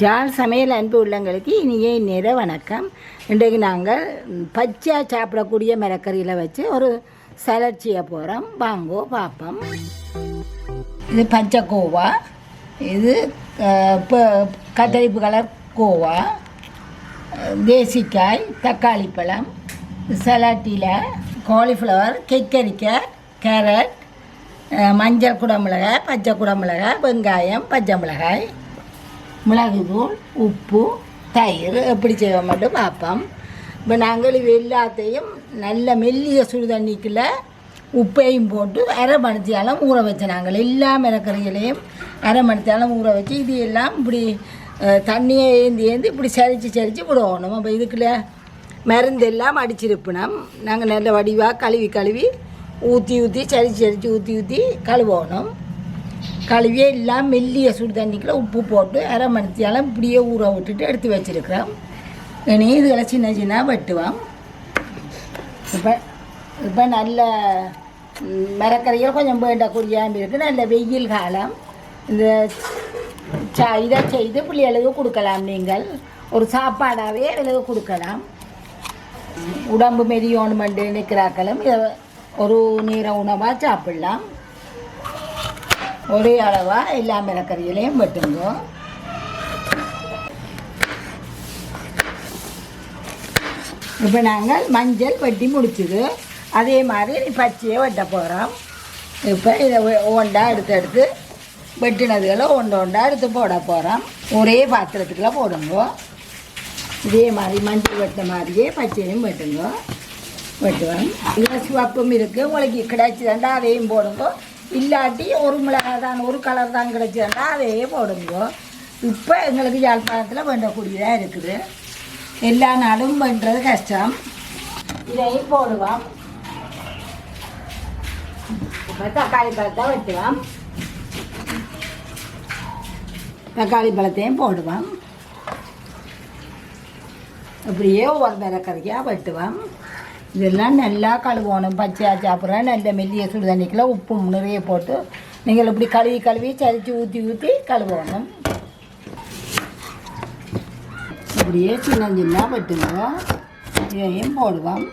ஜால் சமையல் அன்பு உள்ளங்களுக்கு இனிய நிற வணக்கம். இன்றைக்கு நாங்கள் பச்சையாக சாப்பிடக்கூடிய மரக்கறியில் வச்சு ஒரு சலட் செய்ய போகிறோம் வாங்கோ பார்ப்போம். இது பச்சை கோவா. இது இப்போ கத்தரிப்பு கலர் கோவா. தேசிக்காய் தக்காளி பழம் சலாட்டியில் காலிஃப்ளவர் கெக்கரிக்காய் கேரட் மஞ்சள் குடமிளகாய் பச்சை குடமிளகாய் வெங்காயம் பச்சை மிளகாய். மிளகுத்தூள் உப்பு தயிர் எப்படி செய்வோம் மட்டும் பார்ப்போம். இப்போ நாங்கள் இது எல்லாத்தையும் நல்ல மெல்லிய சுடு தண்ணிக்குள்ள உப்பையும் போட்டு அரை மணித்தியாலம் ஊற வச்ச நாங்கள் எல்லா மிளக்கறிகளையும் அரை மணித்தியாலம் ஊற வச்சு இது எல்லாம் இப்படி தண்ணியை ஏந்தி ஏந்தி இப்படி சரித்து சரித்து விடணும். அப்போ இதுக்குள்ள மருந்து எல்லாம் அடிச்சிருப்பினோம் நாங்கள் நல்ல வடிவாக கழுவி கழுவி ஊற்றி ஊற்றி சரித்து சரித்து ஊற்றி ஊற்றி கழுவணும். கழுவியே எல்லாம் மெல்லிய சுடு தண்ணிக்குள்ளே உப்பு போட்டு அரை மணித்தியாலம் இப்படியே ஊற விட்டுட்டு எடுத்து வச்சிருக்கிறோம். இனி இதுகளை சின்ன சின்ன வெட்டுவோம். இப்போ இப்போ நல்ல ம், மரக்கறிகள் கொஞ்சம் வேண்டக்கூடியாமல் இருக்குது நல்ல வெயில் காலம். இந்த சா இதை செய்து பிள்ளைகளுக்கு கொடுக்கலாம் நீங்கள். ஒரு சாப்பாடாகவே அவளுக்கு கொடுக்கலாம். உடம்பு மெரியோணுமெண்டு நிற்கிறாக்களும். இதை ஒரு நீர உணவாக சாப்பிடலாம். ஒரே அளவாக எல்லா மிளக்கறிகளையும் வெட்டுங்க. இப்போ நாங்கள் மஞ்சள் வெட்டி முடிச்சுது. அதே மாதிரி பச்சையை வெட்ட போகிறோம் இப்போ இதை ஒ- ஒண்டா எடுத்து எடுத்து வெட்டினதுகளை ஒன்று ஒன்றா எடுத்து போட போகிறோம் ஒரே பாத்திரத்துக்குள்ள போடுங்க. இதே மாதிரி மஞ்சள் வெட்ட மாதிரியே பச்சையும் வெட்டுங்க. வெட்டுவேன் இதில் சிவப்பும் இருக்குது உங்களுக்கு கிடைச்சதுண்டா அதையும் போடுங்க. இல்லாட்டி ஒரு மிளகாய் தான் ஒரு கலர் தான் கிடைச்சதுண்டா அதையே போடுங்க. இப்போ எங்களுக்கு யாழ்ப்பாணத்தில் வேண்டக்கூடியதாக இருக்குது. எல்லா நாளும் பண்ணுறது கஷ்டம். இதையும் போடுவோம். இப்போ தக்காளி பழத்தை வெட்டுவோம். தக்காளி பழத்தையும் போடுவோம். அப்படியே ஒவ்வொரு மிளக்கறிக்காக வெட்டுவோம். இதெல்லாம் நல்லா கழுவணும். பச்சையாக சாப்பிட்றேன். நல்ல மெல்லிய சுடு தண்ணிக்குள்ள உப்பு நிறைய போட்டு நீங்கள் இப்படி கழுவி கழுவி சரித்து ஊற்றி ஊற்றி கழுவணும். அப்படியே சின்ன சின்ன வெட்டுங்க. இதையும் போடுவோம்?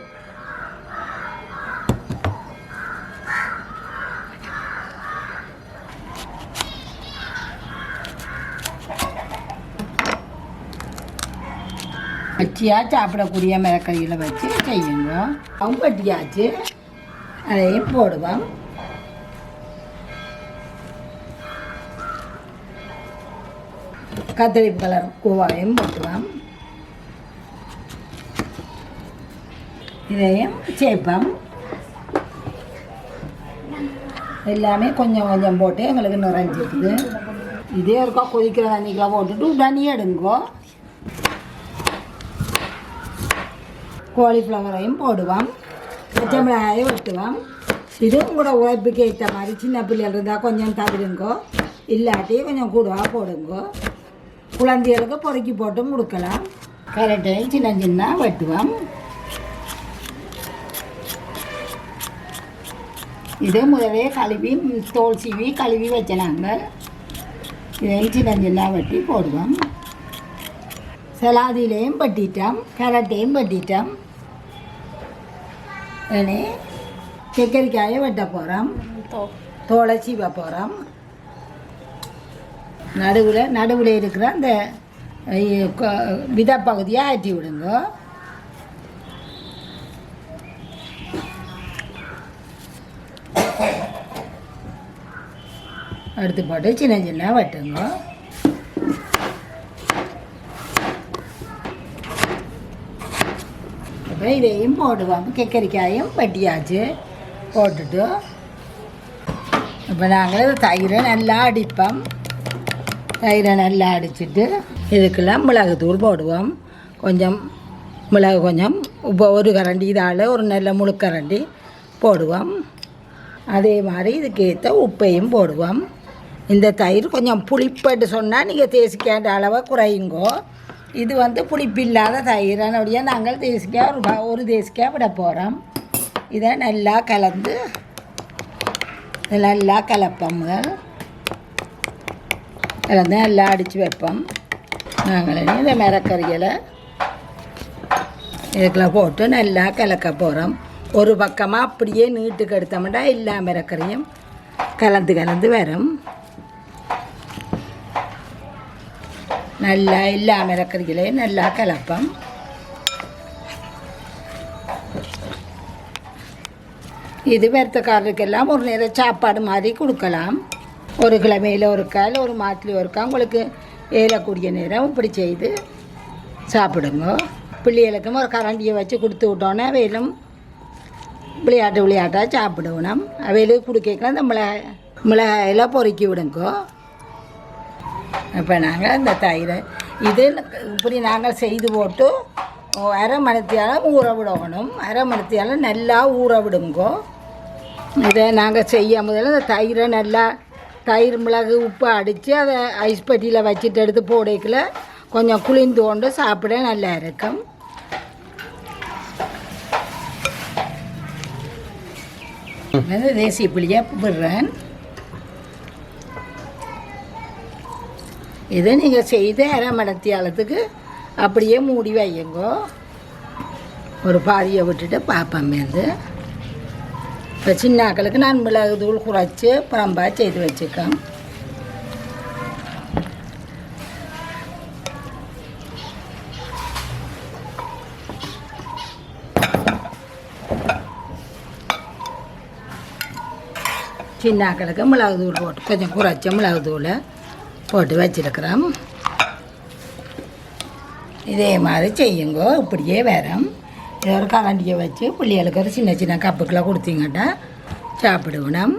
வச்சியா சாப்பிடக்கூடிய மிளக்கறிகளை வச்சு செய்யுங்க. அவங்க வட்டியாச்சு அதையும் போடுவோம். கத்திரி கலர் கூவாயும் போட்டுவோம். இதையும் சேர்ப்போம். எல்லாமே கொஞ்சம் கொஞ்சம் போட்டு எங்களுக்கு நிறைஞ்சிருக்குது இதே இருக்கா கொதிக்கிற தண்ணிக்கெலாம் போட்டுட்டு தனியாக எடுங்கோ. காலிஃப்ளவரையும் போடுவோம். பச்சை மிளகாயும் வெட்டுவோம் இது உங்களோட உழைப்புக்கு ஏற்ற மாதிரி சின்ன பிள்ளைகள் இருந்தால் கொஞ்சம் தவிருங்கோ. இல்லாட்டி கொஞ்சம் கூடுவா போடுங்கோ. குழந்தைகளுக்கு பொறுக்கி போட்டும் கொடுக்கலாம் கேரட்டையும் சின்ன சின்ன வெட்டுவோம். இது முதலே கழுவி தோல் சீவி கழுவி வச்ச நாங்கள் இதையும் சின்ன சின்ன வெட்டி போடுவோம். சலாதிலையும் வெட்டிட்டோம். கேரட்டையும் வெட்டிட்டோம். இனி கெக்கரிக்காயை வெட்ட போகிறோம் தோலை சீவ போகிறோம் நடுவில் நடுவில் இருக்கிற அந்த வித பகுதியை ஆட்டி விடுங்க எடுத்து போட்டு சின்ன சின்ன வெட்டுங்க இப்போ இதையும் போடுவோம் கெக்கரிக்காயும் வெட்டியாச்சு போட்டுட்டு இப்போ நாங்கள் தயிரை நல்லா அடிப்போம் தயிரை நல்லா அடிச்சிட்டு இதுக்கெல்லாம் மிளகுத்தூள் போடுவோம் கொஞ்சம் மிளகு கொஞ்சம் இப்போ ஒரு கரண்டி இதால் ஒரு நல்ல முழுக்கரண்டி போடுவோம் அதே மாதிரி இதுக்கேற்ற உப்பையும் போடுவோம் இந்த தயிர் கொஞ்சம் புளிப்பட்டு சொன்னால் நீங்கள் தேசிக்காண்ட அளவை குறையுங்கோ இது வந்து புளிப்பில்லாத தயிர். அதனுடைய நாங்கள் தேசிக்காய் ஒரு ஒரு தேசிக்காய் விட போகிறோம் இதை நல்லா கலந்து நல்லா கலப்போம் கலந்து நல்லா அடித்து வைப்போம். நாங்கள் இந்த மிரக்கறிகளை இதுக்கெல்லாம் போட்டு நல்லா கலக்க போகிறோம் ஒரு பக்கமாக அப்படியே நீட்டுக்கு எடுத்தோம்னா எல்லா மிரக்கறியும் கலந்து கலந்து வரும். நல்லா எல்லா மிளக்கறிகளையும் நல்லா கலப்போம் இது வெறுத்தக்காரருக்கெல்லாம் ஒரு நேரம் சாப்பாடு மாதிரி கொடுக்கலாம் ஒரு கிழமையில் ஒரு கால் ஒரு மாதத்துலேயும் ஒருக்கா உங்களுக்கு ஏறக்கூடிய நேரம் இப்படி செய்து சாப்பிடுங்க பிள்ளைகளுக்கும் ஒரு கரண்டியை வச்சு கொடுத்து விட்டோன்னே அவையிலும் விளையாட்டு விளையாட்டாக சாப்பிடுவோம் அவையிலும் கொடுக்கலாம் இந்த மிளகாய் மிளகாயெல்லாம் பொறுக்கி விடுங்கோ இப்போ நாங்கள் இந்த தயிரை இது இப்படி நாங்கள் செய்து போட்டு அரை மணித்தியால் ஊற விடணும். அரை மணித்தியால் நல்லா ஊற விடுங்கோ. இதை நாங்கள் செய்ய முதல்ல இந்த தயிரை நல்லா தயிர் மிளகு உப்பு அடித்து அதை ஐஸ் பெட்டியில் வச்சுட்டு எடுத்து போடைக்குள்ள கொஞ்சம் குளிர்ந்து கொண்டு சாப்பிட நல்லா இருக்கும். வந்து தேசி புளியை விடுறேன் இதை நீங்கள் செய்து அரை மடத்தியாலத்துக்கு அப்படியே மூடி வையுங்கோ. ஒரு பாதியை விட்டுட்டு பார்ப்பேன் இது இப்போ சின்ன ஆக்களுக்கு நான் மிளகு தூள் குறைச்சி புறம்பா செய்து வச்சுக்கேன். சின்ன ஆக்களுக்கு மிளகு தூள் போட்டு கொஞ்சம் குறைச்ச மிளகு தூளை போட்டு வச்சிருக்கிறோம். இதே மாதிரி செய்யுங்க இப்படியே வரும் இது ஒரு கரண்டியை வச்சு பிள்ளைகளுக்கு ஒரு சின்ன சின்ன கப்புக்கெலாம் கொடுத்தீங்கன்னா சாப்பிடுவோம்.